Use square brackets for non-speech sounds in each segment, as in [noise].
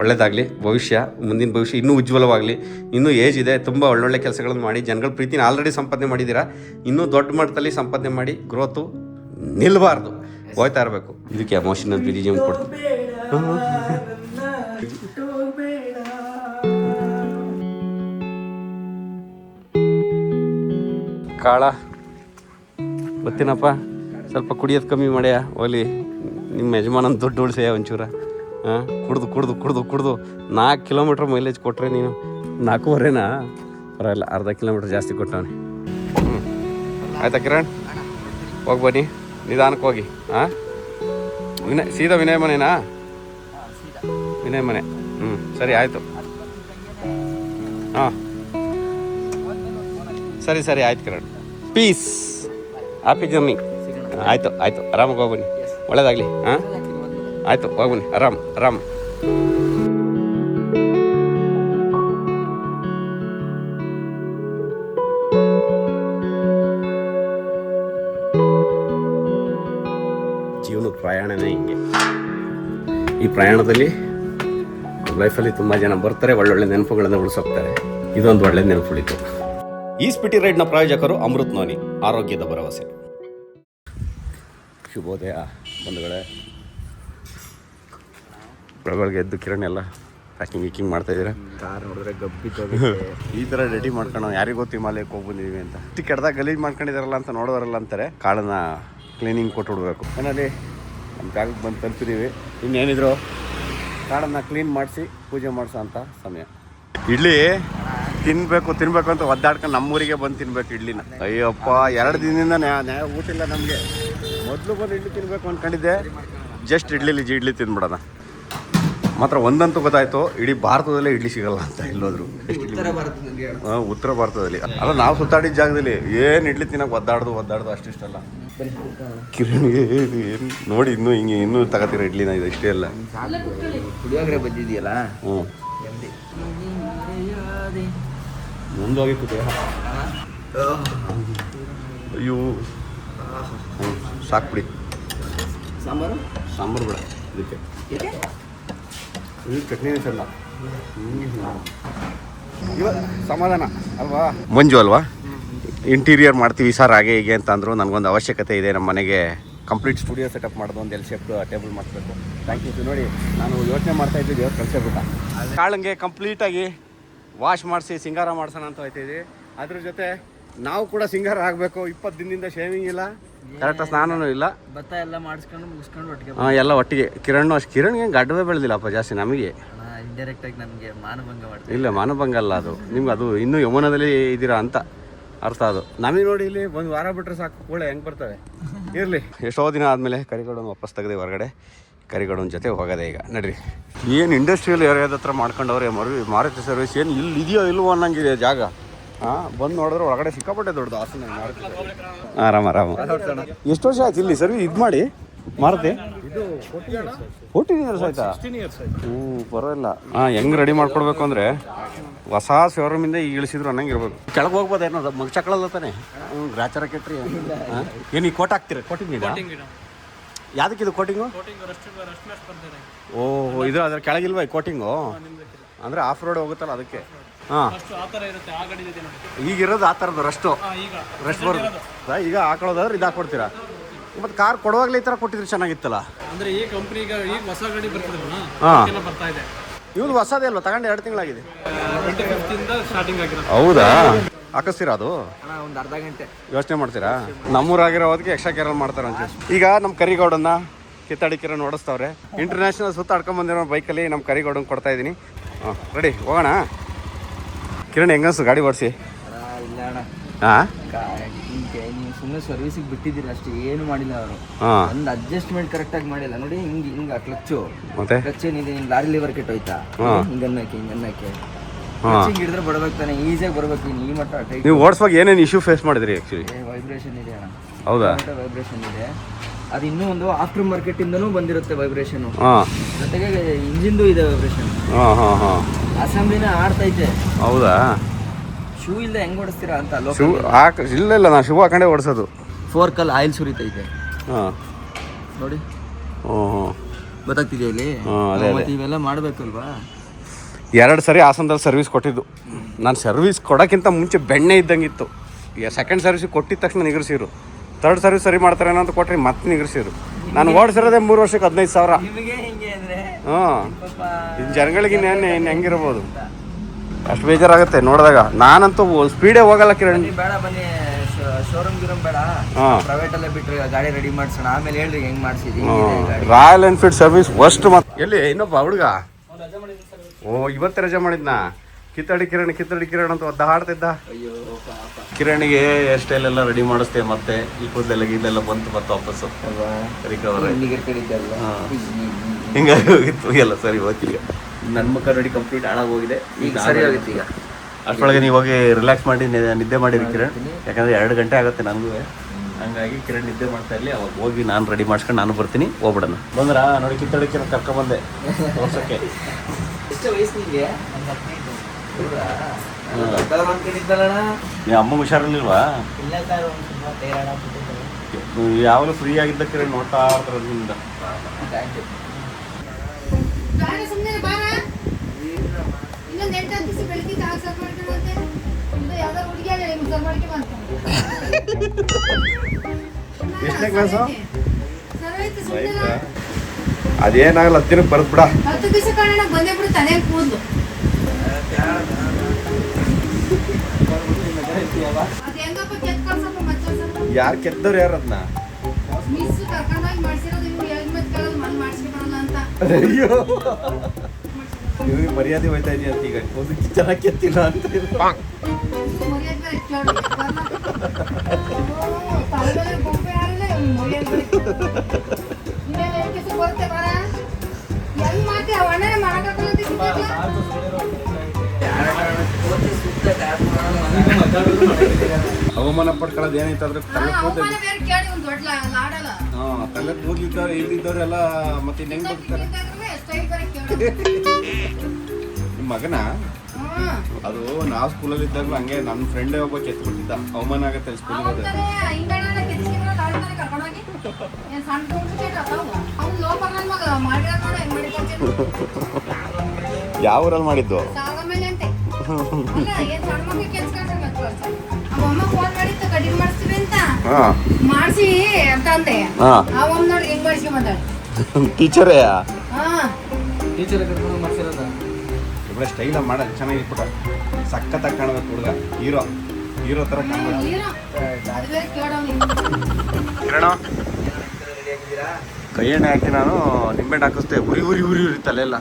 ಒಳ್ಳೇದಾಗಲಿ, ಭವಿಷ್ಯ, ಮುಂದಿನ ಭವಿಷ್ಯ ಇನ್ನೂ ಉಜ್ವಲವಾಗಲಿ, ಇನ್ನೂ ಏಜ್ ಇದೆ, ತುಂಬ ಒಳ್ಳೊಳ್ಳೆ ಕೆಲಸಗಳನ್ನು ಮಾಡಿ, ಜನಗಳ ಪ್ರೀತಿನ ಆಲ್ರೆಡಿ ಸಂಪಾದನೆ ಮಾಡಿದ್ದೀರಾ, ಇನ್ನೂ ದೊಡ್ಡ ಮಟ್ಟದಲ್ಲಿ ಸಂಪಾದನೆ ಮಾಡಿ ಗ್ರೋತು ನಿಲ್ಲಬಾರ್ದು ಹೋಗ್ತಾ ಇರಬೇಕು. ಇದಕ್ಕೆ ಎಮೋಷನಲ್ ಬಿಜಿ ಕೊಡ್ತೀನಿ. [laughs] ಕಾಳ, ಗೊತ್ತೇನಪ್ಪ? ಸ್ವಲ್ಪ ಕುಡಿಯೋದು ಕಮ್ಮಿ ಮಾಡ್ಯಾ ಓಲಿ ನಿಮ್ಮ ಯಜಮಾನನ ದುಡ್ಡು ಉಳಿಸ್ಯಾ ಒಂಚೂರ? ಕುಡ್ದು ಕುಡ್ದು ಕುಡ್ದು ಕುಡ್ದು. ನಾಲ್ಕು ಕಿಲೋಮೀಟ್ರ್ ಮೈಲೇಜ್ ಕೊಟ್ಟರೆ ನೀನು. ನಾಲ್ಕೂವರೆನಾ? ಪರವಾಗಿಲ್ಲ, ಅರ್ಧ ಕಿಲೋಮೀಟ್ರ್ ಜಾಸ್ತಿ ಕೊಟ್ಟವನೆ. ಆಯ್ತಾ ಕಿರಣ್? ಹೋಗಿ ಬನ್ನಿ. ನಿಧಾನಕ್ಕೆ ಹೋಗಿ. ಹಾಂ ವಿನಯ್, ಸೀದಾ ವಿನಯ್ ಮನೆನಾ? ವಿನಯ್ ಮನೆ. ಹ್ಞೂ ಸರಿ, ಆಯಿತು. ಹಾಂ. ಸರಿ ಸರಿ, ಆಯ್ತು ಕಿರಣ್. ಪೀಸ್ ಹ್ಯಾಪಿ ಜರ್ನಿ ಆಯಿತು ಆಯಿತು. ಆರಾಮಾಗಿ ಹೋಗ್ಬನ್ನಿ ಒಳ್ಳೇದಾಗಲಿ. ಹಾಂ ಆಯಿತು ಹೋಗ್ಬನ್ನಿ. ಆರಾಮ್ ಆರಾಮ್. ಜೀವನದ ಪ್ರಯಾಣನೇ ಹಿಂಗೆ. ಈ ಪ್ರಯಾಣದಲ್ಲಿ ಲೈಫಲ್ಲಿ ತುಂಬ ಜನ ಬರ್ತಾರೆ ಒಳ್ಳೊಳ್ಳೆ ನೆನಪುಗಳನ್ನು ಉಳಿಸೋಗ್ತಾರೆ ಇದೊಂದು ಒಳ್ಳೆ ನೆನಪು ಉಳಿತು ಈ ಸ್ಪಿಟಿ ರೈಡ್ನ ಪ್ರಾಯೋಜಕರು ಅಮೃತ್ ನೋನಿ ಆರೋಗ್ಯದ ಭರವಸೆ. ಶುಭೋದಯ ಬಂಧುಗಳೇ. ಬೆಳಗ್ಗೆ ಎದ್ದು ಕಿರಣ್ ಎಲ್ಲ ಪ್ಯಾಕಿಂಗ್ ಗೀಕಿಂಗ್ ಮಾಡ್ತಾ ಇದ್ದೀರಾ ಕಾರ್ ನೋಡಿದ್ರೆ ಗಬ್ಬಿ ಈ ಥರ ರೆಡಿ ಮಾಡ್ಕೊಂಡು ಯಾರಿಗೂ ಗೊತ್ತು ಹಿಮಾಲಯಕ್ಕೆ ಹೋಗಿ ಬಂದಿದ್ದೀವಿ ಅಂತ. ಇಟ್ಟು ಕೆಡ್ದಾಗ ಗಲೀಜು ಮಾಡ್ಕೊಂಡಿದಾರಲ್ಲ ಅಂತ ನೋಡೋರಲ್ಲ ಅಂತಾರೆ. ಕಾಳನ್ನ ಕ್ಲೀನಿಂಗ್ ಕೊಟ್ಟು ಹುಡ್ಬೇಕು ಏನಲ್ಲಿ ನಮ್ಮ ಜಾಗಕ್ಕೆ ಬಂದು ತಲುಪಿದ್ದೀವಿ ಇನ್ನೇನಿದ್ರು ಕಾಳನ್ನ ಕ್ಲೀನ್ ಮಾಡಿಸಿ ಪೂಜೆ ಮಾಡಿಸೋ ಅಂತ ಸಮಯ. ಇಡ್ಲಿ ತಿನ್ಬೇಕು ತಿನ್ಬೇಕು ಅಂತ ಒದ್ದಾಡ್ಕೊಂಡು ನಮ್ಮೂರಿಗೆ ಬಂದು ತಿನ್ಬೇಕು ಇಡ್ಲಿನ. ಅಯ್ಯಪ್ಪ ಎರಡು ದಿನದಿಂದ ನ್ಯಾ- ನ್ಯಾಯ ಊಟ ಇಲ್ಲ ನಮಗೆ. ಮೊದಲು ಬಂದು ಇಡ್ಲಿ ತಿನ್ಬೇಕು ಅಂದ್ಕೊಂಡಿದ್ದೆ ಜಸ್ಟ್ ಇಡ್ಲಿಲಿ ಜಿ ಇಡ್ಲಿ ತಿಂದ್ಬಿಡೋಣ. ಮಾತ್ರ ಒಂದಂತೂ ಗೊತ್ತಾಯ್ತು ಇಡೀ ಭಾರತದಲ್ಲೇ ಇಡ್ಲಿ ಸಿಗಲ್ಲ ಅಂತ ಎಲ್ಲೋದ್ರು. ಉತ್ತರ ಭಾರತದಲ್ಲಿ ಅಲ್ಲ ನಾವು ಸುತ್ತಾಡಿದ ಜಾಗದಲ್ಲಿ ಏನು ಇಡ್ಲಿ ತಿನ್ನಕ್ಕೆ ಒದ್ದಾಡ್ದು ಒದ್ದಾಡ್ದು ಅಷ್ಟಿಷ್ಟಲ್ಲ. ಕಿರಣ್ಗೆ ಏನು? ನೋಡಿ ಇನ್ನೂ ಹಿಂಗೆ ಇನ್ನೂ ತಗೋತೀರ ಇಡ್ಲಿನ ಇದು ಇಷ್ಟೇ ಅಲ್ಲ. ಬಂದಿದೆಯಲ್ಲ? ಹ್ಞೂ ಮುಂದೋಗಿತ್ತು ದೇಹ ಅಯ್ಯೋ. ಹ್ಞೂ ಸಾಕು ಬಿಡಿ ಸಾಂಬಾರು? ಸಾಂಬಾರು ಬೇಡ ಇದಕ್ಕೆ? ಇವಾಗ ಸಮಾಧಾನ, ಅಲ್ವಾ? ಮಂಜು ಅಲ್ವಾ? ಇಂಟೀರಿಯರ್ ಮಾಡ್ತೀವಿ ಸರ್ ಹಾಗೆ ಹೀಗೆ ಅಂತ ನನಗೊಂದು ಅವಶ್ಯಕತೆ ಇದೆ ನಮ್ಮ ಮನೆಗೆ. ಕಂಪ್ಲೀಟ್ ಸ್ಟುಡಿಯೋ ಸೆಟಪ್ ಮಾಡೋದು ಒಂದು ಎಲ್ ಶೇಪ್ ಟೇಬಲ್ ಮಾಡಿಸ್ಬೇಕು. ಥ್ಯಾಂಕ್ ಯು ನೋಡಿ, ನಾನು ಯೋಚನೆ ಮಾಡ್ತಾ ಇದ್ದೆ, ದೇವ್ರು ಕಳಿಸೇಬಿಟ್ಟ ಕಾಳಂಗೆ ಕಂಪ್ಲೀಟಾಗಿ ವಾಶ್ ಮಾಡಿಸಿ, ಸಿಂಗಾರ ಮಾಡ್ಸೋಣ ಅಂತ ಹೋಯ್ತಿದ್ವಿ ಅದ್ರ ಜೊತೆ ನಾವು ಕೂಡ ಸಿಂಗರ್ ಆಗಬೇಕು. ಇಪ್ಪತ್ತು ದಿನದಿಂದ ಶೇವಿಂಗ್ ಇಲ್ಲ. ಕರೆಕ್ಟ್ ಸ್ನಾನನೂ ಇಲ್ಲ. ಭತ್ತ ಎಲ್ಲ ಮಾಡಿಸ್ಕೊಂಡು ಮುಗಿಸ್ಕೊಂಡು ಒಟ್ಟಿಗೆ ಹಾಂ ಎಲ್ಲ ಒಟ್ಟಿಗೆ. ಕಿರಣ್ ಅಷ್ಟು ಕಿರಣ್ಗೆ ಗಡ್ಡವೇ ಬೆಳೆದಿಲ್ಲಪ್ಪ ಜಾಸ್ತಿ ನಮಗೆ. ಇಂಡೈರೆಕ್ಟ್ ಆಗಿ ನನಗೆ ಮಾನಭಂಗ ಮಾಡ್ತೀನಿ ಇಲ್ಲ ಮಾನಭಂಗ ಅಲ್ಲ ಅದು. ನಿಮ್ಗೆ ಅದು ಇನ್ನೂ ಯಮುನದಲ್ಲಿ ಇದ್ದೀರಾ ಅಂತ ಅರ್ಥ ಅದು. ನಮಗೆ ನೋಡಿ ಇಲ್ಲಿ ಒಂದು ವಾರ ಬಿಟ್ಟರೆ ಸಾಕು ಕೂಳೆ ಹೆಂಗೆ ಬರ್ತವೆ. ಇರಲಿ. ಎಷ್ಟೋ ದಿನ ಆದಮೇಲೆ ಕರಿಗಡನ್ ವಾಪಸ್ ತೆಗೆದೆ ಹೊರಗಡೆ. ಕರಿಗಡನ್ ಜೊತೆ ಹೋಗೋದೆ ಈಗ. ನಡ್ರಿ. ಏನು ಇಂಡಸ್ಟ್ರಿಯಲ್ ಏರಿಯಾದ ಹತ್ರ ಮಾಡ್ಕೊಂಡವ್ರೆ ಮರು ಮಾರುತಿ ಸರ್ವಿಸ್ ಏನು ಇಲ್ಲಿ ಇದೆಯೋ ಇಲ್ವೋ ಅನ್ನಂಗಿದೆ ಜಾಗ. ಹಾಂ ಬಂದು ನೋಡಿದ್ರೆ ಒಳಗಡೆ ಸಿಕ್ಕಾಪಟ್ಟೆ ದೊಡ್ಡದು ಹಾಸನ ಆರಾಮ ಆರಾಮ. ಎಷ್ಟು ವರ್ಷ ಆಯ್ತು ಇಲ್ಲಿ ಸರ್ವಿಸ್ ಇದು ಮಾಡಿ? ಮಾರತಿ? ಫೋರ್ಟೀನ್ ಇಯರ್ಸ್ ಆಯ್ತಾ. ಹ್ಞೂ ಪರವಾಗಿಲ್ಲ. ಹಾಂ ಹೆಂಗೆ ರೆಡಿ ಮಾಡ್ಕೊಡ್ಬೇಕು ಅಂದರೆ ಹೊಸ ಶೋರೂಮಿಂದ ಈಗ ಇಳಿಸಿದ್ರು ಅನ್ನಂಗೆ ಇರ್ಬೇಕು ಕೆಳಗೆ ಹೋಗ್ಬೋದು ಏನೋ ಮಗ ಚಕ್ಕಳಲ್ಲ ತಾನೆ? ಹ್ಞೂ ಗ್ರಾಚಾರ ಕೆಟ್ರಿ. ಏನು ಈ ಕೋಟ್ ಹಾಕ್ತೀರ? ಕೋಟಿಂಗ್ ಇದೆ? ಯಾವ್ದಕ್ಕಿದು ಕೋಟಿಂಗು ಓಹ್ ಇದು ಅದ್ರ ಕೆಳಗಿಲ್ವಾ ಈ ಕೋಟಿಂಗು ಅಂದರೆ ಆಫ್ ರೋಡ್ ಹೋಗುತ್ತಲ್ಲ ಅದಕ್ಕೆ. ಹಾಂ. ಈಗಿರೋದು ಆ ಥರದ್ದು ರಷ್ಟು ರಷ್ಟು ಬರೋದು. ಈಗ ಹಾಕೊಳ್ಳೋದಾದ್ರೆ ಇದು ಹಾಕೊಡ್ತೀರಾ ಮತ್ತು ಕಾರ್ ಕೊಡುವಾಗಲೇ ಈ ಥರ ಕೊಟ್ಟಿದ್ರೆ ಚೆನ್ನಾಗಿತ್ತಲ್ಲ? ಅಂದ್ರೆ ಈ ಕಂಪ್ನಿ ಈಗ ಹೊಸ ಗಾಡಿ ಬರ್ತಿದ್ರಲ್ಲ ಹಾಂ. ಎಲ್ಲ ಬರ್ತಾ ಇದೆ. ಇವ್ದು ಹೊಸದೇ ಅಲ್ವಾ? ತಗೊಂಡು ಎರಡು ತಿಂಗಳಾಗಿದೆ. ಟ್ವೆಂಟಿ ಫಿಫ್ತ್ ಸ್ಟಾರ್ಟಿಂಗ್ ಆಗಿರೋದು. ಹೌದಾ? ಹಾಕಿಸ್ತೀರಾ ಅದು? ಅಣ್ಣ ಒಂದು ಅರ್ಧ ಗಂಟೆ. ಯೋಚನೆ ಮಾಡ್ತೀರಾ? ನಮ್ಮೂರಾಗಿರೋದಕ್ಕೆ ಎಕ್ಸ್ಟ್ರಾ ಕೇರಲ್ ಮಾಡ್ತಾರೆ ಅಂತ ಈಗ ನಮ್ಮ ಕರಿಗೌಡನ್ನ ಕಿತ್ತಾಡಿ ಕಿರಣ್ ಓಡಿಸ್ತವ್ರೆ. ಇಂಟರ್ನ್ಯಾಷನಲ್ ಸುತ್ತಾಡ್ಕೊಂಡ್ಬಂದಿರೋ ಬೈಕಲ್ಲಿ ನಮ್ಮ ಕರಿಗೌಡನ್ ಕೊಡ್ತಾ ಇದ್ದೀನಿ. ಹಾಂ ರೆಡಿ ಹೋಗೋಣ? ಕಿರಣ್ ಹೆಂಗನ್ಸು ಗಾಡಿ ಓಡಿಸಿ? ಅಣ್ಣ ಇಲ್ಲ ಅಣ್ಣ. ಹಾಂ? ಸುಮ್ಮನೆ ಸರ್ವಿಸಿಗೆ ಬಿಟ್ಟಿದ್ದೀರಿ ಅಷ್ಟೇ ಏನು ಮಾಡಿಲ್ಲ ಅವರು. ಒಂದು ಅಡ್ಜಸ್ಟ್ಮೆಂಟ್ ಕರೆಕ್ಟಾಗಿ ಮಾಡಿಲ್ಲ. ನೋಡಿ ಹಿಂಗೆ ಹಿಂಗ ಕ್ಲಚ್ಚು ಮತ್ತೆ? ಕ್ಲಚ್ ಏನಿದೆ? ಲಾರಿ ಲಿವರ್ ಕೆಟ್ಟ ಹೋಯ್ತಾ? ಹಿಂಗ ಅನ್ನಕ್ಕೆ ಹಿಂಗ ಅನ್ನಕ್ಕೆ. ಹಿಡಿದ್ರೆ ಬಡ್ಬೇಕು ತಾನೆ ಈಸಿಯಾಗಿ ಬರ್ಬೇಕು ಇನ್ನು ಈ ಮಟ್ಟ ಟೈಟ್ ನೀವು ಓಡಿಸುವಾಗ ಏನೇನು ಇಶ್ಯೂ ಫೇಸ್ ಮಾಡಿದ್ರಿ ಆ್ಯಕ್ಚುಲಿ ವೈಬ್ರೇಷನ್ ಇದೆ ಅಣ್ಣ. ಹೌದಾ? ವೈಬ್ರೇಷನ್ ಇದೆ. ಅದು ಇನ್ನೂ ಒಂದು ಆಫ್ಟರ್ ಮಾರ್ಕೆಟ್ ಇಂದನೂ ಬಂದಿರುತ್ತೆ ವೈಬ್ರೇಷನ್ ಜೊತೆಗೆ ಇಂಜಿನ್ದು ಇದೆ ವೈಬ್ರೇಷನ್ ಹಾಂ ಹಾಂ ಹಾಂ. ಅಸೆಂಬ್ಲಿನ ಆಡ್ತೈತೆ. ಹೌದಾ? ಶೂ ಇಲ್ಲ ಹೆಂಗ್ ಓಡಿಸ್ತೀರಾ ಅಂತ ಶೂ ಹಾಕ್ ಇಲ್ಲ ಇಲ್ಲ ನಾನು ಶೂ ಹಾಕೊಂಡೇ ಓಡಿಸೋದು. ಫೋರ್ ಕಲ್ ಆಯಿಲ್ ಸುರಿತೈತೆ. ಹಾಂ. ನೋಡಿ. ಹ್ಞೂ ಹ್ಞೂ ಗೊತ್ತಾಗ್ತಿದೆಯಾ ಇಲ್ಲಿ? ಹ್ಮ್, ಅದೇ, ಅದೇ. ಮತ್ತೆ ಇವೆಲ್ಲ ಮಾಡ್ಬೇಕಲ್ವಾ? ಎರಡು ಸರಿ ಹಾಸನದಲ್ಲಿ ಸರ್ವಿಸ್ ಕೊಟ್ಟಿದ್ದು. ನಾನು ಸರ್ವಿಸ್ ಕೊಡೋಕ್ಕಿಂತ ಮುಂಚೆ ಬೆಣ್ಣೆ ಇದ್ದಂಗಿತ್ತು. ಈಗ ಸೆಕೆಂಡ್ ಸರ್ವಿಸ್ ಕೊಟ್ಟಿದ ತಕ್ಷಣ ನಿಗರ್ಸಿರು. ತರ್ಡ್ ಸರ್ವಿಸ್ ಸರಿ ಮಾಡ್ತಾರೆ ಅಂತ ಕೊಟ್ಟರೆ ಮತ್ತೆ ನಿಗರ್ಸಿರು. ನಾನು ಓಡಿಸಿರೋದೆ ಮೂರು ವರ್ಷಕ್ಕೆ ಹದಿನೈದು ಸಾವಿರ. ಹ್ಞೂ ಜನಗಳಿಗೆ ಇನ್ನೇನು ಇನ್ನು ಹೆಂಗಿರ್ಬೋದು? ಅಷ್ಟು ಬೇಜಾರಾಗುತ್ತೆ ನೋಡಿದಾಗ. ನಾನಂತೂ ಸ್ಪೀಡೇ ಹೋಗಲ್ಲ ಕಿರಣ್. ಬೇಡ ಬನ್ನಿ ಶೋರೂಮ್ ಗಿರೂಮ್ ಬೇಡ. ಪ್ರೈವೇಟ್ ಅಲ್ಲೇ ಬಿಟ್ರೆ ಗಾಡಿ ರೆಡಿ ಮಾಡ್ಸೋಣ. ಆಮೇಲೆ ಹೇಳ್ರಿ ಹೆಂಗ್ ಮಾಡಿಸಿದ್ದೀನಿ ರಾಯಲ್ ಎನ್ಫೀಲ್ಡ್ ಸರ್ವಿಸ್ ಫಸ್ಟ್ ಮತ್ತೆ ಎಲ್ಲಿ ಇನ್ನೊಬ್ಬ ಹುಡುಗ? ಓ ಇವತ್ತು ರಜೆ ಮಾಡಿದ್ನಾ? ಕಿತ್ತಡಿ ಕಿರಣ್ ಕಿತ್ತಡಿ ಕಿರಣ್ ಅಂತ ಒದ್ದ ಹಾಡ್ತಿದ್ದ? ಅಯ್ಯೋ ಪಾಪ. ಕಿರಣಿಗೆ ಹೇರ್ ಸ್ಟೈಲ್ ಎಲ್ಲ ರೆಡಿ ಮಾಡಿಸ್ತೇವೆ ಮತ್ತೆ ಈ ಕೂದಲೆಲ್ಲ ಇದೆಲ್ಲ ಬಂತು ಮತ್ತೆ ವಾಪಸ್ ರಿಕವರ್ ಹಿಂಗಾಗಿ ಹೋಗಿತ್ತು. ಎಲ್ಲ ಸರಿ ಹೋಗ್ತೀಗ ನನ್ನ ಮುಖ ರೆಡಿ ಕಂಪ್ಲೀಟ್ ಹಾಳಾಗೋಗಿದೆ. ಈಗ ಸರಿ ಆಗುತ್ತೆ ಈಗ. ಅಷ್ಟೊಳಗೆ ನೀವು ಹೋಗಿ ರಿಲ್ಯಾಕ್ಸ್ ಮಾಡಿ ನಿದ್ದೆ ಮಾಡಿರಿ ಕಿರಣ್. ಯಾಕಂದ್ರೆ ಎರಡು ಗಂಟೆ ಆಗುತ್ತೆ ನನಗೂ. ಹಂಗಾಗಿ ಕಿರಣ್ ನಿದ್ದೆ ಮಾಡ್ತಾ ಇರಲಿ. ಅವಾಗ ಹೋಗಿ ನಾನು ರೆಡಿ ಮಾಡ್ಸ್ಕೊಂಡು ನಾನು ಬರ್ತೀನಿ ಹೋಗ್ಬಿಡೋಣ. ಬಂದ್ರ? ನೋಡಿ ಕಿತ್ತಡಿ ಕಿರಣ್ ಕರ್ಕೊಂಡ್ಬಂದೆ ವರ್ಷಕ್ಕೆ ಎಷ್ಟು ವಯಸ್ಸು ನಿಮಗೆ ಅಮ್ಮ ಹುಷಾರಿರ್ಲಿಲ್ವಾ? ಯಾವಾಗಲೂ ಫ್ರೀ ಆಗಿದ್ದಕ್ಕೆ ನೋಡ್ತಾ ಇರ್ತಾರೆ [laughs] ಎಷ್ಟನೇ ಕ್ಲಾಸು? ಅದೇನಾಗಲ್ಲ ಹತ್ತಿರ ದಿನಕ್ಕೆ ಬರ್ದು ಬಿಡ. ಹತ್ತು ದಿವಸ ಕಾರಣ ಬಂದೇ ಬಿಡು ತಲೆ ಕೂದಲು ಅದು ಹೆಂಗಪ್ಪ ಕೆತ್ತ ಕಳ್ಸಪ್ಪ ಮತ್ತೆ ಸ್ವಲ್ಪ ಯಾರು ಕೆತ್ತವ್ರು ಯಾರು ಅದನ್ನ ಅಯ್ಯೋ. ಮರ್ಯಾದೆ ಹೋಯ್ತಾ ಇದೆಯಾ ಅಂತ ಈಗ. ಒಂದು ಚೆನ್ನಾಗಿ ಕೆತ್ತಿಲ್ಲ ಅಂತ ಹೆಂಗ್ ಸಿಕ್ಕಾಗ್ಲ? ಅವಮಾನ ಪಡ್ಕೊಳ್ಳೋದು ಏನೈತೆ ಅದ್ರ ಹಾ, ಅವಮಾನ ಒಂದು ದೊಡ್ಡ ಲಾ- ಲಾಡಲ್ಲ ಹಾಂ ತಲೆ ಕೂದಲಿದ್ದವ್ರು ಇಲ್ಲಿದ್ದವ್ರೆಲ್ಲ ಮತ್ತೆ ಹೆಂಗ್ ಬರ್ತಾರೆ ನಿಮ್ಮ ಮಗನ? ಅದು ನಾ ಸ್ಕೂಲಲ್ಲಿ ಇದ್ದಾಗಲೂ ಹಂಗೆ ನನ್ನ ಫ್ರೆಂಡೇ ಒಬ್ಬ ಕೆತ್ಬಿಟ್ಟಿದ್ದ. ಅವಮಾನ ಆಗತ್ತೆ ಸ್ಕೂಲಿಗೆ ಯಾವ ಊರಲ್ಲಿ ಮಾಡಿದ್ದು? ಟೀಚರೇ? ಇಬ್ಬರ ಸ್ಟೈಲ ಮಾಡೋದು ಚೆನ್ನಾಗಿಟ್ಬಿಟ್ಟ ಸಖತ್ತಾಗಿ ಕಾಣಬೇಕು ಹುಡುಗ. ಹೀರೋ. ಹೀರೋ ಥರ ಕಿರಣ? ಕೈ ಎಣ್ಣೆ ಹಾಕಿ ನಾನು ನಿಂಬೆಣ್ಣೆ ಹಾಕಿಸ್ತೇವೆ ಉರಿ ಉರಿ ಉರಿ ಉರಿ ತಲೆಲ್ಲ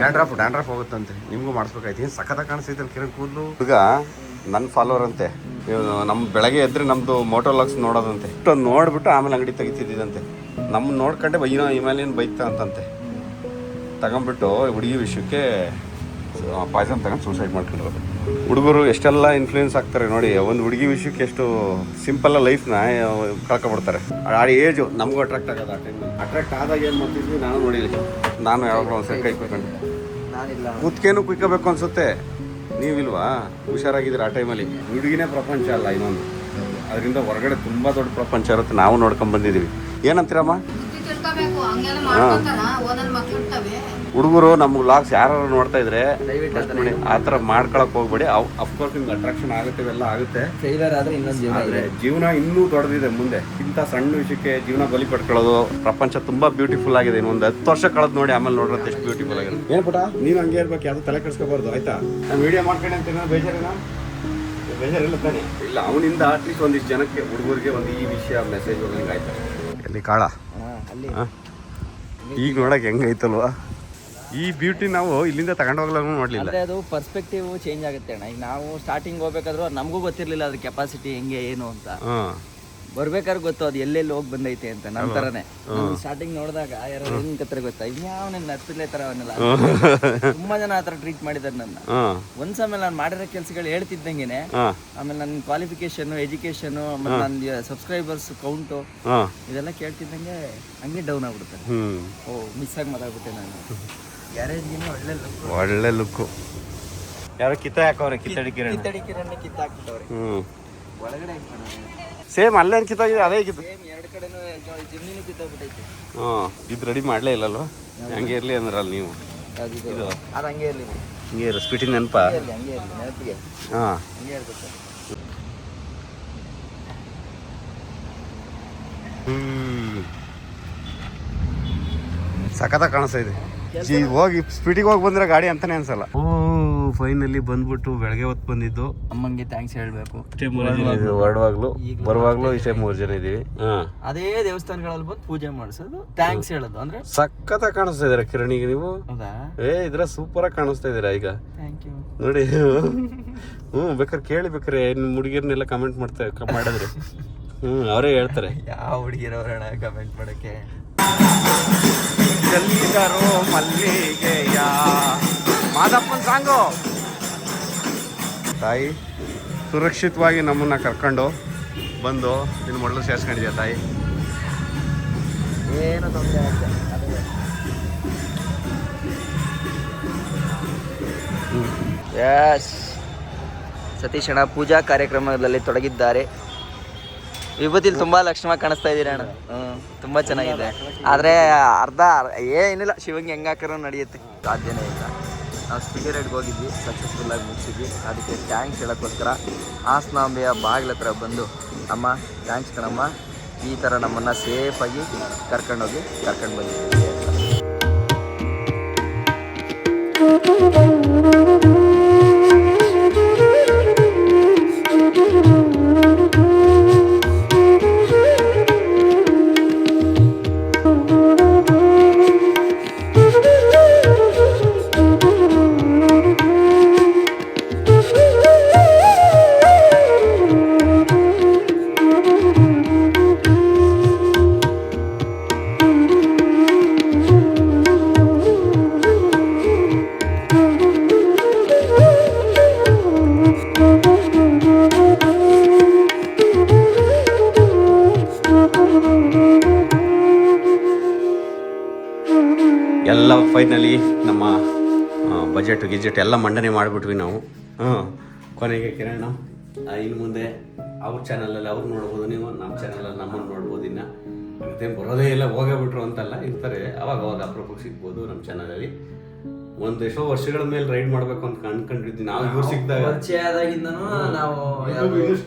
ಡ್ಯಾಂಡ್ರಫ್ ಡ್ಯಾಂಡ್ರಫ್ ಹೋಗುತ್ತಂತೆ. ನಿಮಗೂ ಮಾಡಿಸ್ಬೇಕಾಯ್ತು. ಏನು ಸಖತ್ತಾಗಿ ಕಾಣಿಸ್ತೈತೆ ಕಿರಣ್ ಕೂದಲು? ಈಗ ನನ್ನ ಫಾಲೋವರ್ ಅಂತೆ. ನಮ್ಮ ಬೆಳಗ್ಗೆ ಎದ್ರೆ ನಮ್ಮದು ಮೋಟೋ ಲಾಕ್ಸ್ ನೋಡೋದಂತೆ. ಇಷ್ಟು ನೋಡ್ಬಿಟ್ಟು ಆಮೇಲೆ ಅಂಗಡಿ ತೆಗಿತಿದ್ದಂತೆ ನಮ್ಮ ನೋಡ್ಕೊಂಡೆ ಬೈನೋ ಇಮೇಲೇನು ಬೈತ ಅಂತಂತೆ ತಗೊಂಬಿಟ್ಟು ಹುಡುಗಿ ವಿಷಯಕ್ಕೆ ಪಾಯ್ಸನ್ ತಗೊಂಡು ಸೂಸೈಡ್ ಮಾಡ್ಕೊಂಡಿರೋದು. ಹುಡುಗರು ಎಷ್ಟೆಲ್ಲ ಇನ್ಫ್ಲೂಯೆನ್ಸ್ ಆಗ್ತಾರೆ ನೋಡಿ ಒಂದು ಹುಡುಗಿ ವಿಷಯಕ್ಕೆ ಎಷ್ಟು ಸಿಂಪಲ್ ಲೈಫ್ನ ಕಳ್ಕೊಬಿಡ್ತಾರೆ ಆ ಏಜು ನಮಗೂ ಅಟ್ರಾಕ್ಟ್ ಆಗೋದು ಆ ಟೈಮ್ ಅಟ್ರಾಕ್ಟ್ ಆದಾಗ ಏನು ಮಾಡ್ತಿದ್ವಿ? ನಾನು ನೋಡಿಲ್ಲ. ನಾನು ಯಾವಾಗಲೂ ಒಂದ್ಸರಿ ಕೈ ಕುಯ್ಕೊಂಡು. ಕೂತ್ಕೇನು ಕುಯ್ಕೋಬೇಕು ಅನ್ಸುತ್ತೆ. ನೀವಿಲ್ವಾ? ಹುಷಾರಾಗಿದ್ದೀರ ಆ ಟೈಮಲ್ಲಿ ಹುಡುಗಿನೇ ಪ್ರಪಂಚ ಅಲ್ಲ ಇನ್ನೊಂದು. ಅದರಿಂದ ಹೊರಗಡೆ ತುಂಬ ದೊಡ್ಡ ಪ್ರಪಂಚ ಇರುತ್ತೆ. ನಾವು ನೋಡ್ಕೊಂಡ್ ಬಂದಿದ್ದೀವಿ. ಏನಂತೀರಮ್ಮ? ಬುದ್ಧಿ ಹುಡುಗರು ನಮ್ಗೆ ಲಾಕ್ಸ್ ಯಾರು ನೋಡ್ತಾ ಇದ್ರೆ ಆ ಥರ ಮಾಡ್ಕೊಳಕ್ ಹೋಗ್ಬೇಡಿ. ಅಫ್ಕೋರ್ಸ್ ನಿಮ್ಗೆ ಅಟ್ರಾಕ್ಷನ್ ಆಗುತ್ತೆ ಇವೆಲ್ಲ ಆಗುತ್ತೆ. ಆದ್ರೆ ಇನ್ನೊಂದು ಜೀವನ ಇನ್ನೂ ದೊಡ್ಡದಿದೆ ಮುಂದೆ. ಇಂಥ ಸಣ್ಣ ವಿಷಯಕ್ಕೆ ಜೀವನ ಬಲಿ ಪಡ್ಕೊಳ್ಳೋದು ಪ್ರಪಂಚ ತುಂಬಾ ಬ್ಯೂಟಿಫುಲ್ ಆಗಿದೆ. ಇನ್ನೊಂದು ಹತ್ತು ವರ್ಷ ಕಳೆದ್ ನೋಡಿ ಆಮೇಲೆ ನೋಡ್ರೆ ಎಷ್ಟು ಬ್ಯೂಟಿಫುಲ್ ಆಗಿದೆ. ಏನ್ ಪುಟ? ನೀನು ಹಂಗೆ ಇರ್ಬೇಕು ಯಾವ್ದು ತಲೆ ಕೆಡಿಸ್ಕೋಬಾರ್ದು ಆಯ್ತಾ? ನಾನು ವಿಡಿಯೋ ಮಾಡ್ಕೊಂಡೆ ಅಂತ ಬೇಜಾರೇನಾ? ಬೇಜಾರಿಲ್ಲ ತಾನೆ? ಇಲ್ಲ ಅವನಿಂದ ಅಟ್ಲೀಸ್ಟ್ ಒಂದಿಷ್ಟು ಜನಕ್ಕೆ ಹುಡುಗರಿಗೆ ಒಂದು ಈ ವಿಷಯ ಮೆಸೇಜ್ ಹೋಗಂಗೆ ಆಯ್ತಾ. ಕಾಳ? ಅಲ್ಲಿ. ಹಾ? ಈಗ ನೋಡಕ್ ಹೆಂಗೈತಲ್ವಾ ಈ ಬ್ಯೂಟಿ ನಾವು ಇಲ್ಲಿಂದ ತಗೊಂಡು ಹೋಗ್ಲೂ ನೋಡ್ಲಿಲ್ಲ. ಅಂದ್ರೆ ಅದು ಪರ್ಸ್ಪೆಕ್ಟಿವ್ ಚೇಂಜ್ ಆಗುತ್ತೆ ಅಣ್ಣ. ಈಗ ನಾವು ಸ್ಟಾರ್ಟಿಂಗ್ ಹೋಗ್ಬೇಕಾದ್ರೂ ನಮಗೂ ಗೊತ್ತಿರ್ಲಿಲ್ಲ ಅದ್ರ ಕೆಪಾಸಿಟಿ ಹೆಂಗೆ ಏನು ಅಂತ. ಬರ್ಬೇಕಾದ್ರೆ ಗೊತ್ತು ಅದು ಎಲ್ಲೆಲ್ಲಿ ಹೋಗಿ ಬಂದೈತೆ ಅಂತ ನಮ್ಮ ಥರನೇ ಸ್ಟಾರ್ಟಿಂಗ್ ನೋಡಿದಾಗ ಯಾರು ಹೆಂಗ್ ಕತ್ರ ಗೊತ್ತಾ? ಇನ್ಯಾವನ ನತ್ತಿಲೆ ತರ ಅವನ್ನೆಲ್ಲ ತುಂಬಾ ಜನ ಆತರ ಟ್ರೀಟ್ ಮಾಡಿದಾರೆ ನನ್ನ. ಒಂದ್ ಸಮಯ ಆಮೇಲೆ ನಾನು ಮಾಡಿರೋ ಕೆಲಸಗಳು ಹೇಳ್ತಿದ್ದಂಗೆನೆ ಆಮೇಲೆ ನನ್ನ ಕ್ವಾಲಿಫಿಕೇಶನ್ ಎಜುಕೇಶನ್ ಮತ್ತೆ ನನ್ನ ಸಬ್ಸ್ಕ್ರೈಬರ್ಸ್ ಕೌಂಟು ಇದೆಲ್ಲ ಕೇಳ್ತಿದ್ದಂಗೆ ಹಂಗೆ ಡೌನ್ ಆಗ್ಬಿಡುತ್ತೆ. ಓ ಮಿಸ್ ಆಗಿ ಮಾತಾಡ್ಬಿಟ್ಟೆ ನಾನು. [laughs] ಒಳ್ಳೆ ಲುಕ್ ಒಳ್ಳೆ ಲುಕ್ಕು ಯಾರೋ ಕಿತ್ತ ಹಾಕವ್ರೆ ಕಿತ್ತಡಿ ಕಿರಣ್ ಹ್ಞೂ ಸೇಮ್ ಅಲ್ಲೇ ಕಿತ್ತಾಗಿದೆ ಅದೇ ಕಿತ್ತು. ಹಾ ಎರಡು ಕಡೆನೂ ಜಿಮ್ನಿನೂ ಕಿತ್ತೋಗ್ಬಿಟ್ಟೈತೆ. ಹಾಂ ಇದು ರೆಡಿ ಮಾಡಲೇ ಇಲ್ಲಲ್ವ? ಹಂಗೆ ಇರಲಿ ಅಂದ್ರಲ್ಲ ನೀವು. ಇದು. ಹಂಗೆ ಇರು ಸ್ಪೀಟಿನ ನೆನಪ. ಹಾಂ. ಹ್ಞೂ ಸಖತ್ತಾಗಿ ಸಖತ್ತ ಕಾಣಿಸ್ತಾ ಇದೆ. ಜಿ ಹೋಗಿ ಸ್ಪೀಡಿಗೆ ಹೋಗಿ ಬಂದ್ರೆ ಗಾಡಿ ಅಂತಾನೆ ಅನ್ಸಲ್ಲ. ಓ ಫೈನಲಿ ಬಂದ್ಬಿಟ್ಟು ಬೆಳಗ್ಗೆ ಹೊತ್ತು ಬಂದಿದ್ದು. ಅಮ್ಮಂಗೆ ಥ್ಯಾಂಕ್ಸ್ ಹೇಳ್ಬೇಕು. ಹೊರಡುವಾಗ್ಲು ಬರುವಾಗ್ಲೂ ಇಷ್ಟೇ ಮೂರು ಜನ ಇದೀವಿ ಹಾಂ. ಅದೇ ದೇವಸ್ಥಾನಗಳಲ್ಲಿ ಬಂದು ಪೂಜೆ ಮಾಡಿಸೋದು. ಥ್ಯಾಂಕ್ಸ್ ಹೇಳೋದು ಅಂದ್ರೆ? ಸಖತ್ ಕಾಣಿಸ್ತಾ ಇದ್ದೀರಾ ಕಿರಣಿಗೆ ನೀವು? ಹೌದಾ? ಏ ಇದ್ರ ಸೂಪರ್ ಆಗಿ ಕಾಣಿಸ್ತಾ ಇದ್ದೀರಾ ಈಗ. ಥ್ಯಾಂಕ್ ಯು ನೋಡಿ ಹ್ಞೂ ಬೇಕಾದ್ರೆ ಕೇಳಿ ಬೇಕಾರೆ ನಿಮ್ಮ ಹುಡುಗಿರ್ನೆಲ್ಲ ಕಮೆಂಟ್ ಮಾಡ್ತಾ ಮಾಡಿದ್ರೆ. ಹ್ಞೂ ಅವರೇ ಹೇಳ್ತಾರೆ. [laughs] ಯಾವ ಹುಡುಗಿರವ್ರಣ ಕಮೆಂಟ್ ಮಾಡೋಕ್ಕೆ? ಚೆಲ್ಲಿದರು ಮಲ್ಲಿಗೆಯ. ಮಾದಪ್ಪನ ಸಾಂಗು. ತಾಯಿ ಸುರಕ್ಷಿತವಾಗಿ ನಮ್ಮನ್ನ ಕರ್ಕೊಂಡು ಬಂದು ನಿನ್ನ ಮೊದಲು ಸೇರ್ಸ್ಕೊಂಡಿದ್ಯ ತಾಯಿ? ಏನು ತೊಂದರೆ ಎಸ್ ಸತೀಶ್ ಅಣ್ಣ ಪೂಜಾ ಕಾರ್ಯಕ್ರಮದಲ್ಲಿ ತೊಡಗಿದ್ದಾರೆ. ವಿಭೂತಿಲಿ ತುಂಬಾ ಲಕ್ಷಣವಾಗಿ ಕಾಣಿಸ್ತಾ ಇದ್ದೀರ ಅಣ್ಣ. ಹ್ಮ್, ತುಂಬಾ ಚೆನ್ನಾಗಿದೆ. ಆದ್ರೆ ಅರ್ಧ ಏನಿಲ್ಲ, ಶಿವಂಗೆ ಹೆಂಗ್ ಹಾಕಿರೋ ನಡೆಯುತ್ತೆ. ಸಾಧ್ಯನೇ ಇಲ್ಲ. ನಾವು ಸ್ಪೀಕರ್ ರೇಟ್ಗೆ ಹೋಗಿದ್ವಿ ಸಕ್ಸಸ್ಫುಲ್ ಆಗಿ ಮುಗಿಸಿದ್ವಿ. ಅದಕ್ಕೆ ಥ್ಯಾಂಕ್ಸ್ ಹೇಳೋಕ್ಕೋಸ್ಕರ ಹಾಸನಾಂಬೆಯ ಬಾಗಿಲ ಹತ್ರ ಬಂದು, ಅಮ್ಮ ಥ್ಯಾಂಕ್ಸ್ ಕಣಮ್ಮ. ಈ ಥರ ನಮ್ಮನ್ನು ಸೇಫಾಗಿ ಕರ್ಕೊಂಡೋಗಿ ಕರ್ಕೊಂಡು ಬಂದಿದ್ದೀವಿ. ಗಿಜೆಟ್ ಎಲ್ಲ ಮಂಡನೆ ಮಾಡಿಬಿಟ್ವಿ ನಾವು. ಹ್ಞೂ ಕೊನೆಗೆ ಕಿರಣ ಇನ್ನು ಮುಂದೆ ಅವ್ರ ಚಾನಲಲ್ಲಿ ಅವ್ರು ನೋಡ್ಬೋದು ನೀವು ನಮ್ಮ ಚಾನಲಲ್ಲಿ ನಮ್ಮನ್ನು ನೋಡ್ಬೋದು ಇನ್ನು. ಮತ್ತೆ ಬರೋದೇ ಇಲ್ಲ, ಹೋಗೇ ಬಿಟ್ರು ಅಂತಲ್ಲ ಇರ್ತಾರೆ. ಅವಾಗ ಅವಾಗ ಅಪ್ರೂಪಕ್ಕೆ ಸಿಗ್ಬೋದು ನಮ್ಮ ಚಾನಲಲ್ಲಿ ಒಂದು ಎಷ್ಟೋ ವರ್ಷಗಳ ಮೇಲೆ ರೈಡ್ ಮಾಡ್ಬೇಕು ಅಂತ ಅನ್ಕೊಂಡಿದ್ವಿ ನಾವು ಇವ್ರು ಸಿಕ್ಕಿದಾಗ. ಪರಿಚಯ ಆದಾಗಿಂದನೂ ನಾವು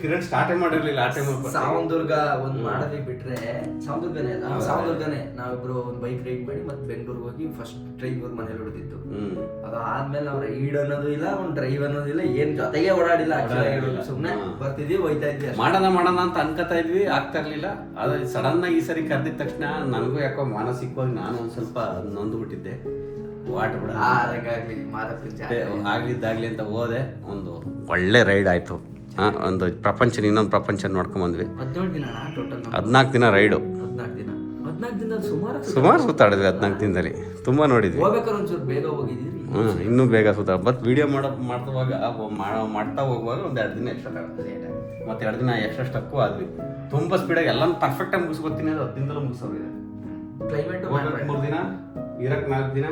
ಕಿರಣ್ ಸ್ಟಾರ್ಟೇ ಮಾಡಿರ್ಲಿಲ್ಲ ಆ ಟೈಮ್ ಸಾವಂದುರ್ಗ ಒಂದು ಮಾಡೋದಕ್ಕೆ ಬಿಟ್ರೆ ಸಾವಂದುರ್ಗನೇ ಅಲ್ಲ ಸಾವಂದುರ್ಗನೇ ನಾವಿಬ್ರು ಒಂದು ಬೈಕ್ ರೈಡ್ ಮಾಡಿ ಮತ್ತೆ ಬೆಂಗಳೂರಿಗೆ ಹೋಗಿ ಫಸ್ಟ್ ಟ್ರೈನ್ ಹೋಗಿ ಮನೇಲಿ ಹೊಡೆದಿತ್ತು ಅದು ಅದಾದ್ಮೇಲೆ ನಾವು ರೈಡ್ ಅನ್ನೋದು ಇಲ್ಲ ಒಂದ್ ಡ್ರೈವ್ ಅನ್ನೋದು ಇಲ್ಲ ಏನ್ ಜೊತೆಗೆ ಓಡಾಡಿಲ್ಲ ಸುಮ್ಮನೆ. ಬರ್ತಿದ್ವಿ ಹೋಯ್ತಾ ಇದ್ವಿ. ಮಾಡೋಣ ಮಾಡೋಣ ಅಂತ ಅನ್ಕೋತಾ ಇದ್ವಿ ಆಗ್ತಾ ಇರ್ಲಿಲ್ಲ. ಆದ್ರೆ ಸಡನ್ ಆಗಿ ಈ ಸರಿ ಕರೆದಿದ ತಕ್ಷಣ ನನಗೂ ಯಾಕೋ ಮಾನಸಿಕವಾಗಿ ನಾನು ಒಂದ್ ಸ್ವಲ್ಪ ನೊಂದು ಬಿಟ್ಟಿದ್ದೆ. ವಾಟ್ ಬಿಡ. ಆ, ಅದಕ್ಕಾಗ್ಲಿ ಮಾದಪ್ಪನ ಆಗ್ಲಿದ್ದಾಗ್ಲಿ ಅಂತ ಹೋದೆ ಒಂದು ಒಳ್ಳೆ ರೈಡ್ ಆಯ್ತು. ಒಂದು ಪ್ರಪಂಚ ಇನ್ನೊಂದು ಪ್ರಪಂಚ ನೋಡ್ಕೊಂಡ್ ಬಂದ್ವಿ. ಹದಿನೇಳು ದಿನ ಟೋಟಲ್ ಹದಿನಾಲ್ಕು ದಿನ ರೈಡು ಸುಮಾರು ಸುತ್ತಾಡಿದ್ವಿ ಹದಿನಾಲ್ಕು ದಿನದಲ್ಲಿ. ತುಂಬಾ ನೋಡಿದ್ವಿ. ಹ್ಮ್ ಇನ್ನೂ ಬೇಗ ಸುತ್ತ ಬಟ್ ವಿಡಿಯೋ ಮಾಡೋ ಮಾಡ್ತವಾಗ ಮಾಡೋ- ಮಾಡ್ತಾ ಹೋಗುವಾಗ ಒಂದ್ ಎರಡು ದಿನ ಎಕ್ಸ್ಟ್ರಾ ಮತ್ತೆ ಎರಡು ದಿನ ಎಕ್ಸ್ಟ್ರಾ ಸ್ಟಕ್ಕು ಆದ್ವಿ. ತುಂಬಾ ಸ್ಪೀಡಾಗಿ ಎಲ್ಲ ಪರ್ಫೆಕ್ಟ್ ಆಗಿ ಮುಗಿಸ್ಕೊತೀನಿ ಅದು ಹತ್ತು ದಿನದಲ್ಲೂ ಮುಗಿಸೋಗಿದೆ ಕ್ಲೈಮೇಟ್ ಮೂರು ದಿನ ಇರಕ್ ನಾಲ್ಕು ದಿನ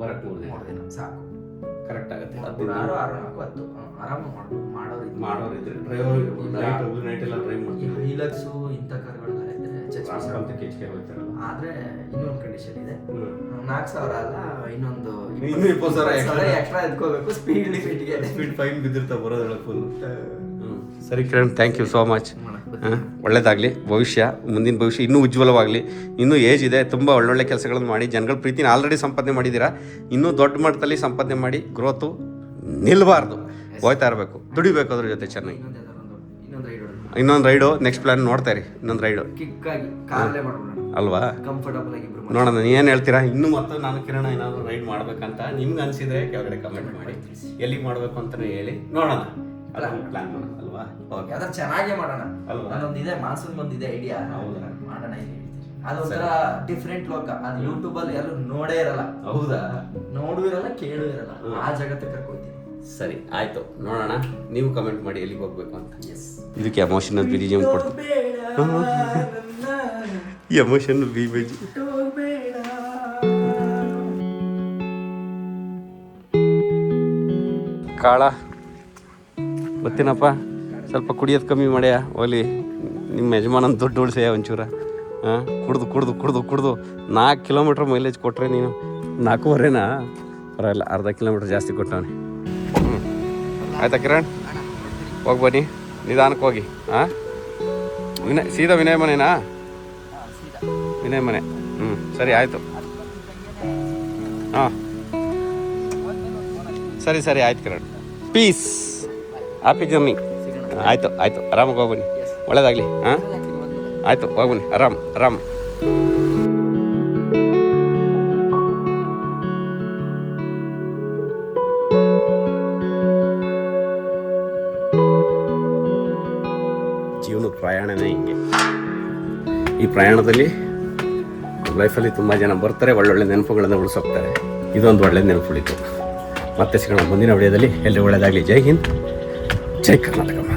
ಬರಕ್ ಮೂರು ದಿನ ಮೂರು ದಿನ ಸಾಕು. ಕರೆಕ್ಟ್ ಆಗುತ್ತೆ. ಹತ್ತು ದಿನ ಆರು ಆರು ನಾಲ್ಕು ಹತ್ತು ಆರಾಮಾಗಿ ಮಾಡ್ಬೋದು ಮಾಡೋರು ಇದ್ರೆ. ಮಾಡೋರು ಇದ್ರೆ ಡ್ರೈವರ್ ನೈಟ್ ನೈಟ್ ಎಲ್ಲ ಡ್ರೈವ್ ಈ ಮಾಡ್ತೀವಿ. ಹೀಲಕ್ಸು ಇಂಥ ಕಾರ್ಗಳೆಲ್ಲ ಇದ್ರೆ ಚಚ್ಕ ರಾಸ್ಕ ಅಂತ ಕೆಚ್ಕೆ ಹೋಗ್ತಾರಲ್ಲ ಆದರೆ ಇನ್ನೊಂದು ಕಂಡೀಷನ್ ಇದೆ. ನಾಲ್ಕು ಸಾವಿರ ಅಲ್ಲ ಇನ್ನೊಂದು ಇನ್ನೂ ಇಪ್ಪತ್ತು ಸಾವಿರ extra. ಎಕ್ಸ್ಟ್ರಾ ಎದ್ಕೋಬೇಕು ಸ್ಪೀಡ್ ಲಿಮಿಟ್ಗೆ ಸ್ಪೀಡ್ ಫೈನ್ ಬಿದ್ದಿರ್ತಾವೆ ಬರೋದ್ರೊಳಗೆ ಫುಲ್ ಸರಿ Kiran thank you so much ಒಳ್ಳೇದಾಗಲಿ ಭವಿಷ್ಯ ಮುಂದಿನ ಭವಿಷ್ಯ ಇನ್ನೂ ಉಜ್ವಲವಾಗಲಿ ಇನ್ನೂ ಏಜ್ ಇದೆ ತುಂಬ ಒಳ್ಳೊಳ್ಳೆ ಕೆಲಸಗಳನ್ನು ಮಾಡಿ ಜನಗಳ ಪ್ರೀತಿನ ಆಲ್ರೆಡಿ ಸಂಪಾದನೆ ಮಾಡಿದ್ದೀರಾ? ಇನ್ನೂ ದೊಡ್ಡ ಮಟ್ಟದಲ್ಲಿ ಸಂಪಾದನೆ ಮಾಡಿ ಗ್ರೋತು ನಿಲ್ಲಬಾರ್ದು ಹೋಗ್ತಾ ಇರಬೇಕು. ದುಡಿಬೇಕು ಅದ್ರ ಜೊತೆ ಚೆನ್ನಾಗಿ ಇನ್ನೊಂದು ರೈಡ್ ನೆಕ್ಸ್ಟ್ ಪ್ಲಾನ್ ನೋಡ್ತಾ ಇರಿ ಇನ್ನೊಂದು ರೈಡು ಅಲ್ವಾ? ನೋಡೋಣ ಆಗಿ ಇಬ್ರು ನೋಡೋಣ ಏನು ಹೇಳ್ತೀರಾ? ಇನ್ನೂ ಮತ್ತೆ ನಾನು ಕಿರಣ ಏನಾದರೂ ರೈಡ್ ಮಾಡ್ಬೇಕಂತ ನಿಮ್ಗೆ ಅನಿಸಿದ್ರೆ ಕೆಳಗಡೆ ಕಮೆಂಟ್ ಮಾಡಿ. ಎಲ್ಲಿಗೆ ಮಾಡಬೇಕು ಅಂತಲೇ ಹೇಳಿ ನೋಡೋಣ. ಅಲ್ಲ ಪ್ಲಾನ್ ಮಾಡೋಣ ಅಲ್ವಾ? ಓಕೆ ಯಾವ್ದಾರು ಚೆನ್ನಾಗೇ ಮಾಡೋಣ. ನನ್ನೊಂದು ನಾನೊಂದು ಇದೆ ಮಾನ್ಸೂನ್ ಒಂದು ಇದೆ ಐಡಿಯಾ? ಮಾಡೋಣ ಅದೊಂಥರ ಡಿಫ್ರೆಂಟ್ ಲೋಕ ಅದು ಯೂಟ್ಯೂಬ್ ಅಲ್ಲಿ ಎಲ್ಲರೂ ನೋಡೇ ಇರಲ್ಲ. ಹೌದಾ? ನೋಡು ಇರಲ್ಲ ಕೇಳು ಇರಲ್ಲ. ಆ ಜಗತ್ತಿಗೆ ಕರ್ಕೊತೀನಿ ಸರಿ ಆಯ್ತು. ನೋಡೋಣ. ನೀವು ಕಮೆಂಟ್ ಮಾಡಿ ಎಲ್ಲಿಗೆ ಹೋಗ್ಬೇಕು ಅಂತ. ಎಸ್ ಇದಕ್ಕೆ ಎಮೋಷನಲ್ ಬಿರಿಜಿಯಂ ಕೊಡ್ತೀನಿ. ಎಮೋಷನಲ್ ಬಿ ಬಿಜಿ ಕಾಳ ಗೊತ್ತೇನಪ್ಪ? ಸ್ವಲ್ಪ ಕುಡಿಯೋದು ಕಮ್ಮಿ ಮಾಡ್ಯಾ? ಓಲಿ ನಿಮ್ಮ ಯಜಮಾನನ ದುಡ್ಡು ಉಳಿಸ್ಯಾ ಒಂಚೂರ. ಹಾಂ ಕುಡ್ದು ಕುಡ್ದು ಕುಡ್ದು ಕುಡ್ದು. ನಾಲ್ಕು ಕಿಲೋಮೀಟ್ರ್ ಮೈಲೇಜ್ ಕೊಟ್ಟರೆ ನೀನು ನಾಲ್ಕೂವರೆನಾ? ಪರವಾಗಿಲ್ಲ, ಅರ್ಧ ಕಿಲೋಮೀಟ್ರ್ ಜಾಸ್ತಿ ಕೊಟ್ಟವನೆ. ಹ್ಞೂ ಆಯ್ತಾ ಕಿರಣ್? ಹೋಗಿ ಬನ್ನಿ. ನಿಧಾನಕ್ಕೆ ಹೋಗಿ. ಹಾಂ ವಿನಯ್ ಸೀದಾ ವಿನಯ್ ಮನೆನಾ? ವಿನಯ್ ಮನೆ. ಹ್ಞೂ ಸರಿ, ಆಯಿತು. ಹಾಂ. ಸರಿ ಸರಿ, ಆಯ್ತು ಕಿರಣ್. ಪೀಸ್ ಹ್ಯಾಪಿ ಜರ್ನಿ ಆಯಿತು ಆಯಿತು. ಆರಾಮಾಗಿ ಹೋಗ್ಬನ್ನಿ. ಒಳ್ಳೇದಾಗಲಿ, ಹಾಂ? ಆಯಿತು, ಹೋಗ್ಬನ್ನಿ. ಆರಾಮ್ ಆರಾಮ್. ಜೀವನದ ಪ್ರಯಾಣನೇ ಹಿಂಗೆ. ಈ ಪ್ರಯಾಣದಲ್ಲಿ ಲೈಫಲ್ಲಿ ತುಂಬ ಜನ ಬರ್ತಾರೆ, ಒಳ್ಳೊಳ್ಳೆ ನೆನಪುಗಳನ್ನು ಉಳಿಸೋಗ್ತಾರೆ ಇದೊಂದು ಒಳ್ಳೆ ನೆನಪುಳಿತು. ಮತ್ತೆ ಸಿಗೋಣ ಮುಂದಿನ ವಿಡಿಯೋದಲ್ಲಿ. ಎಲ್ಲರೂ ಒಳ್ಳೆಯದಾಗಲಿ ಜೈ ಹಿಂದ್. ಜೈ ಕರ್ನಾಟಕ.